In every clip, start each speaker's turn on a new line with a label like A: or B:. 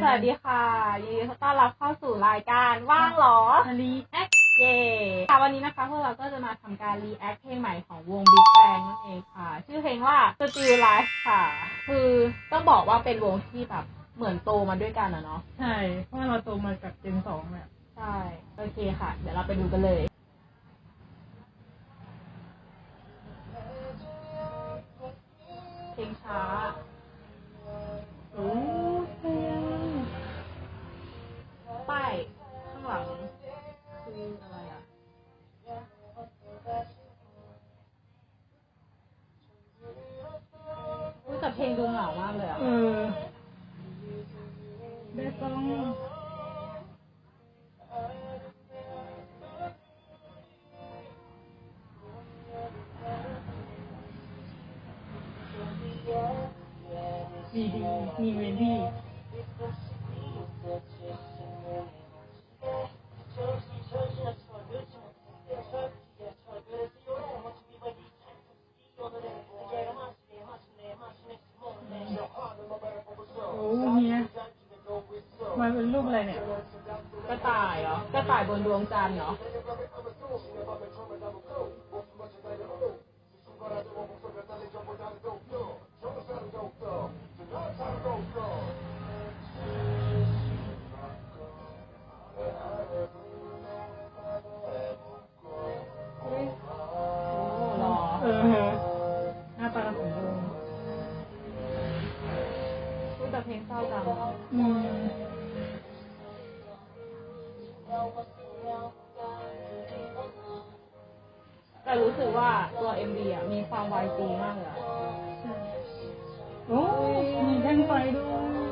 A: สวัสดีค่ะยินดีต้อนรับเข้าสู่รายการว่างเหรอ
B: รีแอค
A: เย่ค่ะวันนี้นะคะพวกเราก็จะมาทำการรีแอคเพลงใหม่ของวง Big Bang นั่นเองค่ะ ชื่อเพลงว่า Still Life ค่ะ คือต้องบอกว่าเป็นวงที่แบบเหมือนโตมาด้วยกันอะเนาะ
B: ใช่ เพราะว่าเราโตมาจากเจนสองแหละ
A: ใช่ โอเคค่ะ เดี๋ยวเราไปดูกันเลย ได้
B: ต้
A: บนดวงจันทร์เนาะ สึกว่าตัว MV อะมีความวายซีมากเลยอะ
B: โอ้มีแท่งไฟด้วย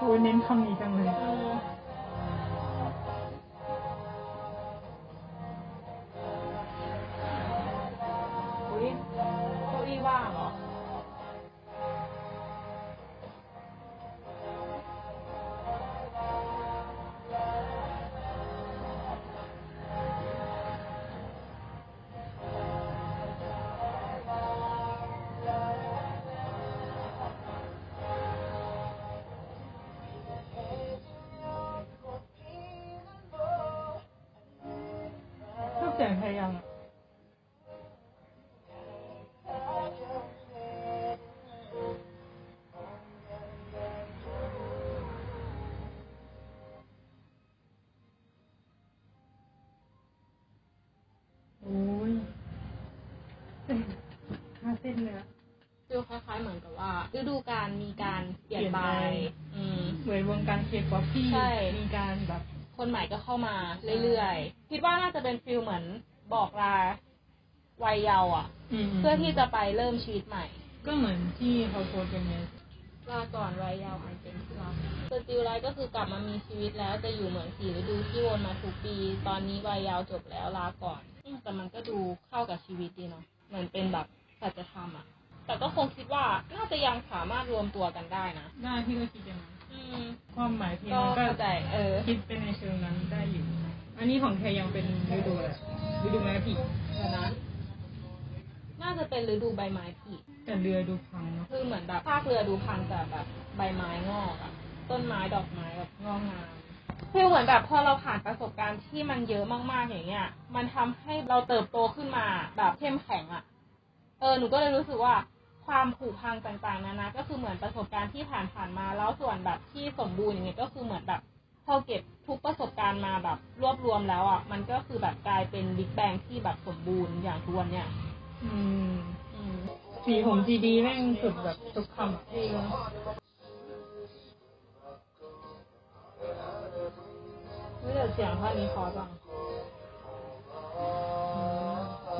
B: โอ้ยเน้น ย
A: ง
B: ไทยยังอะโอ้ยเต้นท่าเต้นเลยอะ
A: ฟิลคล้ายๆเหมือนกับว่าฤดูกาลมีการเปลี่ยน
B: เปลี่ยน
A: ไป
B: ไป
A: อืม
B: เหมือนวงการเคป๊อปที่
A: ใช่
B: มีการแบบ
A: คนใหม่ก็เข้ามาเรื่อยๆ คิดว่าน่าจะเป็นฟิลเหมือน บอกลาวัยเยาว์อะ
B: ม
A: เพื่อที่จะไปเริ่มชีวิตใหม่
B: ก็เหมือนที่เขาโพสต์กันไง
A: ลาก่อนวัยเยาว์อันเป็นที่รักสติลไลท์ก็คือกลับมามีชีวิตแล้วจะอยู่เหมือนสี่ฤดูที่วนมาทุกปี ตอนนี้วัยเยาว์จบแล้วลาก่อนอืมแต่มันก็ดูเข้ากับชีวิตดีเนาะเหมือนเป็นแบบสัจธรรมอะแต่ก็คงคิดว่าน่าจะยังสามารถรวมตัวกันได้นะ
B: ได้พี่ก็คิดอย่างนั้น
A: อืม
B: ความหมายเพลง
A: ก็
B: มันก็
A: เข้าใจเออ
B: คิดเป็นในเชิงนั้นได้อยู่ อันนี้ของไทยยังเป็นฤดูอะไร ฤดูไม้ผลิ
A: เดี๋ยวนะน่าจะเป็นฤดูใบไม้ผลิ
B: แต่เรือดูพังเนาะ
A: คือเหมือนแบบภาคเรือดูพันแต่แบบใบไม้งอกอะต้นไม้ดอกไม้แบบงอกงามคือเหมือนแบบพอเราผ่านประสบการณ์ที่มันเยอะมากๆอย่างเงี้ย มันทำให้เราเติบโตขึ้นมาแบบเข้มแข็งอะเออหนูก็เลยรู้สึกว่าความผุพังต่างๆนานาก็คือเหมือนประสบการณ์ที่ผ่านๆมาแล้วส่วนแบบที่สมบูรณ์อย่างเงี้ยก็คือเหมือนแบบ พอเก็บทุกประสบการณ์มาแบบรวบรวมแล้วอะมันก็คือแบบกลายเป็นบิ๊กแบงที่แบบสมบูรณ์อย่างทุกวันเนี่ย
B: อืม
A: อืม
B: สีผมจีดีแม่งสุดแบบทุกคำอะ
A: จริงวิไม่แต่เสียงท่อนนี้เพอจัง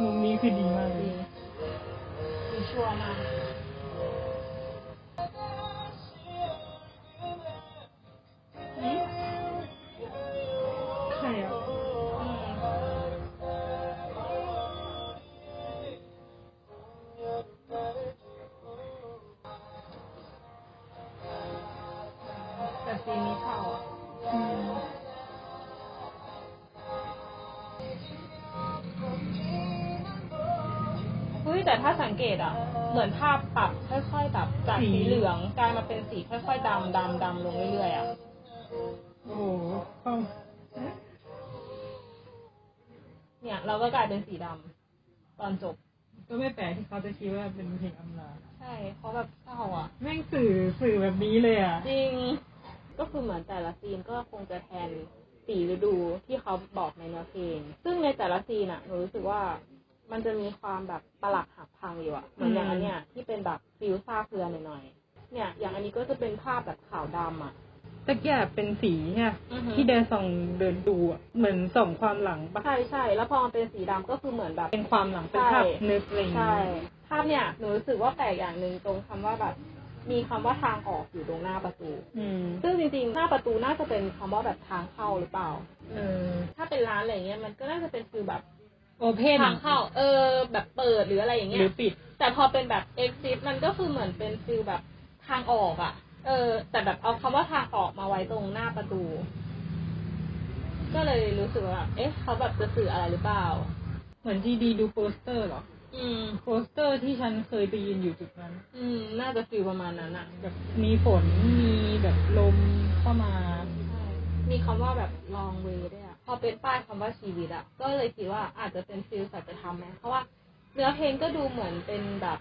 B: มุมนี้คือดีมากเล
A: ดี
B: ย
A: มีชัวร์มาก แต่ถ้าสังเกตอะ เหมือนภาพปรับค่อยๆแบบจากสีเหลืองกลายมาเป็นสีค่อยๆดำดำดำลงเรื่อยๆอะ
B: โอ้โหเข้า
A: เนี่ย เราก็กลายเป็นสีดำตอนจบ
B: ก็ไม่แปลกที่เขาจะคิดว่าเป็นเพลงอำลา
A: ใช่เพราะแบบเศร้าอะ
B: แม่งสื่อสื่อแบบนี้เลยอะ
A: จริง ก็คือเหมือนแต่ละซีนก็คงจะแทนสีฤดูที่เขาบอกในเนื้อเพลง ซึ่งในแต่ละซีนอะหนูรู้สึกว่า มันจะมีความแบบประหลักหักพังอยู่อะเหมือนอย่างอันเนี้ยที่เป็นแบบฟิวซ่าเกลือหน่อยๆเนี่ย อย่างอันนี้ก็จะเป็นภาพแบบขาวดำอะ
B: ตะแกยบเป็นสีเนี่ย
A: อือฮึ
B: ที่เดินส่องเดินดูอะเหมือนส่องความหลังปะ
A: ใช่ใช่แล้วพอมันเป็นสีดำก็คือเหมือนแบบ
B: เป็นความหลังเป็นภาพ
A: ใช่
B: นึกอะไรอย่าง
A: ใช่
B: เงี้ย
A: ภาพเนี่ยหนูรู้สึกว่าแปลกอย่างหนึ่งตรงคำว่าแบบมีคำว่าทางออกอยู่ตรงหน้าประตู
B: อืม
A: ซึ่งจริงๆ หน้าประตูน่าจะเป็นคำว่าแบบทางเข้าหรือเปล่า
B: เออ
A: ถ้าเป็นร้านอะไรเงี้ยมันก็น่าจะเป็นฟิลแบบ
B: โอเพน
A: ทางเข้า เออ แบบเปิดหรืออะไรอย่าง
B: ห
A: เงี้
B: รื
A: ย
B: อปิด
A: แต่พอเป็นแบบ exit มันก็คือเหมือนเป็นฟิลแบบทางออกอะ่ะ เออ แต่แบบเอาคำว่าทางออกมาไว้ตรงหน้าประตู ก็เลยรู้สึกว่าแบบเอ๊ะ เขาแบบจะสื่ออะไรหรือเปล่า
B: เหมือนที่ดีดูโปสเตอร์เหรอ
A: อืม
B: โปสเตอร์ที่ฉันเคยไปยืนอยู่จุดนั้น
A: อืม น่าจะฟิลประมาณนั้นอะ่ะ
B: แบบมีฝนมีแบบลมเข้ามา
A: ใช่มีคำว่าแบบ long way ด้วย อะ่ะพอเป็นป้ายคำว่าชีวิตอะ่ะก็เลยคิดว่าอาจจะเป็นฟิลสัจธรรมไหมเพราะว่าเนื้อเพลงก็ดูเหมือนเป็นแบบ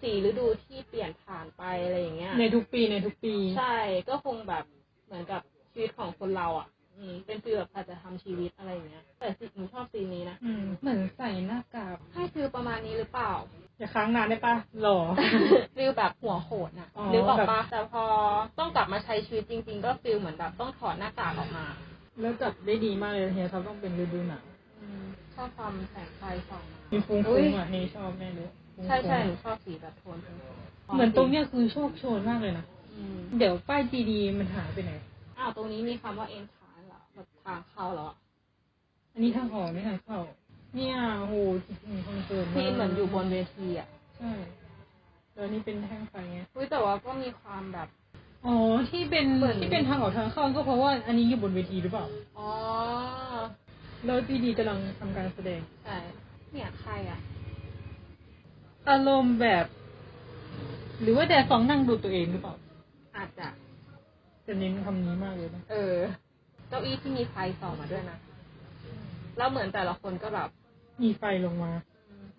A: สีฤดูที่เปลี่ยนผ่านไปอะไรอย่างเงี้ย
B: ในทุกปีในทุกปี
A: ใช่ก็คงแบบเหมือนกับชีวิตของคนเราอะ อืม เป็นฟีลแบบอาจจะทำชีวิตอะไรอย่างเงี้ย แต่สิหนูชอบซีนนี้นะ
B: อืมเหมือนใส่หน้ากาก
A: ให้ฟีลประมาณนี้หรือเปล่า
B: อย่าค้างนานได้ปะหล่อ
A: ฟีลแบบหัวโขนอะ
B: อ๋อ
A: นึกออก
B: แบบ
A: ปะแต่พอต้องกลับมาใช้ชีวิตจริง ๆ ก็ฟีลเหมือนแบบต้องถอดหน้ากากออกมา
B: แล้วจัดได้ดีมากเลยเฮียเขาต้องเป็นฤดูหนาว
A: อืมชอบความแสงไฟส่องมา
B: มีฟุ้ง
A: อุ๊
B: ฟุ้
A: ย
B: งอะเฮียชอบแน่เลยฟุ้งๆ
A: ใช่ใช่หนูชอบสีแบบโทนฟุ้งๆ
B: เหมือนตรงเนี้ยคือโชคโชนมากเลยนะ
A: อืม
B: เดี๋ยวป้ายจีดีมันหายไปไหน
A: อ้าวตรงนี้มีคำว่าเอ็นทานเหรอแบบทางเข้าเหรอ
B: อันนี้ทางออกนี่ทางเข้า เนี่ยโอ้โหจริงๆคอนเสิร์ต
A: ที่เหมือนอยู่บนเวทีอะ
B: ใช่แล้วนี่เป็นแท่งไฟไง
A: อุ้ยแต่ว่าก็มีความแบบ
B: อ๋อที่เป็น
A: เหมือน
B: ที่เป็นทางออกทางเข้าก็เพราะว่าอันนี้อยู่บนเวทีหรือเปล่า
A: อ๋อ
B: แล้วจีดีกำลังทำการแสดง
A: ใช่ เนี่ยใครอะ
B: อารมณ์แบบ หรือว่าแต่สองนั่งดูตัวเองหรือเปล่า
A: อาจจะ
B: จะเน้นคำนี้มากเลยนะ
A: เออ เก้าอี้ที่มีไฟส่องมาด้วยนะ แล้วเหมือนแต่ละคนก็แบบ
B: มีไฟลงมา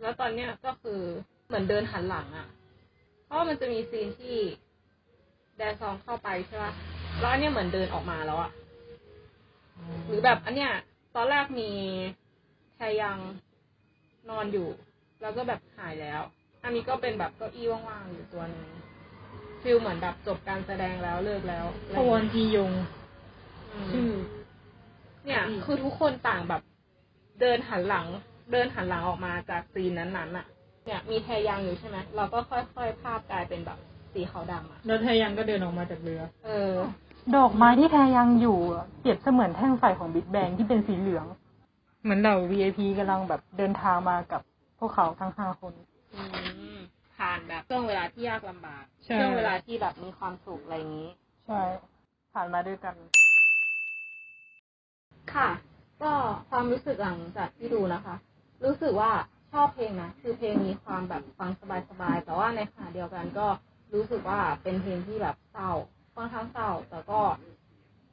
A: แล้วตอนเนี้ยก็คือเหมือนเดินหันหลังอะ่ะ เพราะว่ามันจะมีซีนที่ แดซองเข้าไปใช่ปะแล้วอันเนี้ยเหมือนเดินออกมาแล้วอะ่ะหรือแบบอันเนี้ยตอนแรกมีแทยังนอนอยู่ แล้วก็แบบหายแล้ว อันนี้ก็เป็นแบบเก้าอี้ว่างๆอยู่ตัวหนึงฟิลเหมือนแบบจบการแสดงแล้วเลิกแล้ว
B: พวนจียง
A: อืม
B: ชื่อ
A: เนี่ย
B: อืม
A: คือทุกคนต่างแบบ เดินหันหลัง เดินหันหลังออกมาจากซีนนั้นๆน่ะเนี่ย มีแทยังอยู่ใช่ไหมเราก็ค่อยๆภาพกลายเป็นแบบ สีขาวดำอะ
B: แล้วไทยังก็เดินออกมาจากเรือ
A: เออ
C: ดอกไม้ที่แทยังอยู่อะเปรียบเสมือนแท่งไฟของบิ๊กแบงที่เป็นสีเหลือง เหมือนเรา VIP กำลังแบบเดินทางมากับพวกเขาทั้งห้าคน
A: อืมผ่านแบบช่วงเวลาที่ยากลำบาก
B: ใช่
A: ช่วงเวลาที่แบบมีความสุขอะไรอย่างนี้
C: ใช่ ผ่านมาด้วยกัน
A: ค่ะ ก็ความรู้สึกหลังจากที่ดูนะคะ รู้สึกว่าชอบเพลงนะ คือเพลงมีความแบบฟังสบายๆ แต่ว่าในขณะเดียวกันก็ รู้สึกว่าเป็นเพลงที่แบบเศร้าค่อนข้างเศร้า แต่ก็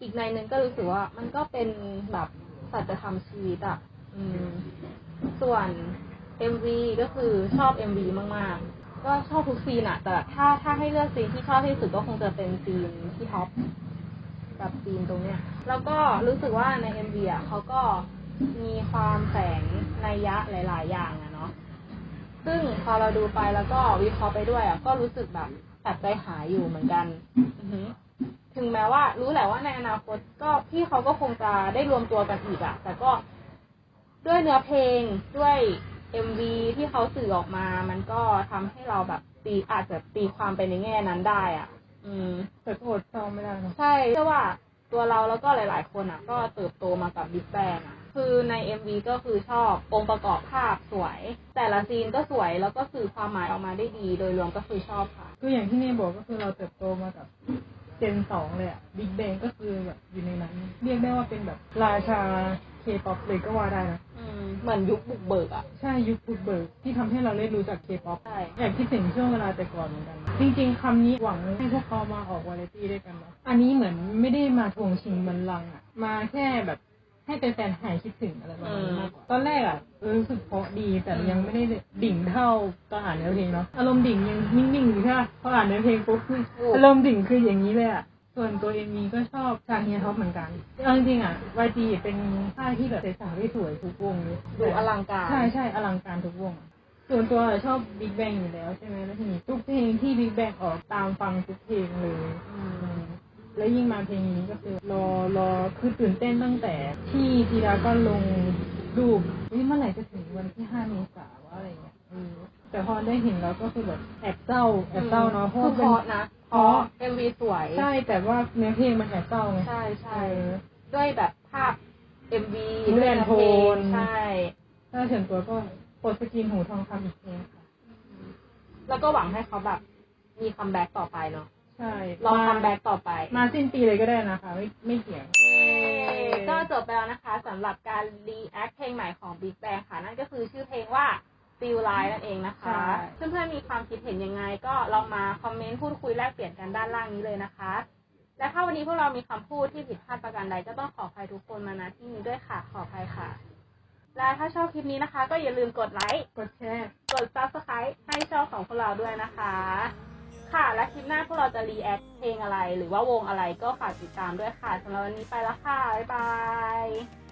A: อีกในหนึ่งก็รู้สึกว่ามันก็เป็นแบบสัจธรรมชีวิตอะอืม ส่วน MV ก็คือชอบ MV มาก ๆ ก็ชอบทุกซีนอะแต่ถ้าถ้าให้เลือกซีนที่ชอบที่สุดก็คงจะเป็นซีนที่ท็อปกับซีนตรงเนี้ย แล้วก็รู้สึกว่าใน MV อะเขาก็มีความแฝงนัยยะหลาย ๆ อย่างอะ ซึ่งพอเราดูไปแล้วก็วิเคราะห์ไปด้วยอะก็รู้สึกแบบแอบใจหายอยู่เหมือนกันอือหือถึงแม้ว่า รู้แหละว่าในอนาคตก็พี่เขาก็คงจะได้รวมตัวกันอีกอะแต่ก็ด้วยเนื้อเพลงด้วยเอ็มวีที่เขาสื่อออกมา มันก็ทำให้เราแบบตีอาจจะตีความไปในแง่นั้นได้อะอืม
B: แต่ก็อดเศร้าไม่ได้เนอะ
A: ใช่เชื่อว่าตัวเราแล้วก็หลาย ๆ คนอะ ก็เติบโตมากับบิ๊กแบงอะ คือใน MV ก็คือชอบองค์ประกอบภาพสวย แต่ละซีนก็สวยแล้วก็สื่อความหมายออกมาได้ดี โดยรวมก็คือชอบค่ะ
B: ก็อย่างที่เนบอกก็คือเราเติบโตมากับเจนสองเลยอะบิ๊กแบงก็คือแบบอยู่ในนั้น เรียกได้ว่าเป็นแบบราชาเคป๊อปเลยก็ว่าได้นะ
A: อืมเหมือนยุคบุกเบิกอะ
B: ใช่ยุคบุกเบิกที่ทำให้เราได้รู้จักเคป๊อป
A: ใช่
B: อยากคิดถึงช่วงเวลาแต่ก่อนเหมือนกัน จริง ๆคำนี้หวังให้พวกเขามาออกวาไรตี้ด้วยกันเนาะอันนี้เหมือนไม่ได้มาทวงชิงบัลลังก์อะมาแค่แบบ ให้แฟนๆหายคิดถึงอะไรประมาณนี้มากกว่าตอนแรกอะเออรู้สึกเพราะดีแต่ยังไม่ได้ดิ่งเท่าตอนอ่านเนื้อเพลงเนาะอารมณ์ดิ่งยังนิ่งๆอยู่ใช่ปะพออ่านเนื้อเพลงปุ๊บคืออารมณ์ดิ่งคืออย่างนี้เลยอะส่วนตัวเอ็มวีก็ชอบชางเฮียท็อปเหมือนกันเอาจริงๆอะวายจีเป็นค่ายที่แบบใสๆที่สวยทุกวงเลย
A: ดูอลังการ
B: ใช่ใช่อลังการทุกวง ส่วนตัวชอบบิ๊กแบงอยู่แล้วใช่ไหมแล้วทีนี้ทุกเพลงที่บิ๊กแบงออกตามฟังทุกเพลงเลย
A: อืม
B: แล้วยิ่งมาเพลงนี้ก็คือ รอรอคือตื่นเต้นตั้งแต่ที่จีดาก็ลงรูปวิเมื่อไหร่จะถึงวันที่ห้าเมษาว่าอะไรเงี้ยเออแต่พอได้เห็นแล้วก็คือแบบแอบเศร้าแอบเศร้าเนาะเพราะ
A: คือ
B: ว่า
A: เพ
B: เป็น
A: ราะนะ
B: เพราะ
A: MV สวย
B: ใช่แต่ว่าเนื้อเพลงมันแอบเศร้าไง
A: ใช่ใช่
B: เออ
A: ด้วยแบบภาพ MV
B: มูดแอนด์โทน
A: ใช่
B: ถ้าส่วนตัวก็ปลดสกินหูทองคำอีกเพลงค่ะ
A: แล้วก็หวังให้เขาแบบมีคัมแบ็กต่อไปเนาะ
B: ใช่
A: ลองคัมแบ็กต่อไป
B: มาสิ้นปีเลยก็ได้นะคะ ไม่ไม่เกี่ยง
A: ก็จบไปแล้วนะคะสำหรับการรีแอคเพลงใหม่ของ Big Bang ค่ะ นั่นก็คือชื่อเพลงว่า Feel Like นั่นเองนะคะ
B: ใช่
A: เพื่อนๆมีความคิดเห็นยังไง ก็ลองมาคอมเมนต์พูดคุยแลกเปลี่ยนกันด้านล่างนี้เลยนะคะ และถ้าวันนี้พวกเรามีคำพูดที่ผิดพลาดประการใดก็ต้องขออภัยทุกคนมาณที่นี้ด้วยค่ะ ขออภัยค่ะ และถ้าชอบคลิปนี้นะคะ ก็อย่าลืมกดไลค์
B: กดแชร์
A: กด subscribe ให้ช่องของพวกเราด้วยนะคะ ค่ะ และคลิปหน้าพวกเราจะรีแอคเพลงอะไร หรือว่าวงอะไรก็ฝากติดตามด้วยค่ะสำหรับวันนี้ไปแล้วค่ะ บ๊ายบาย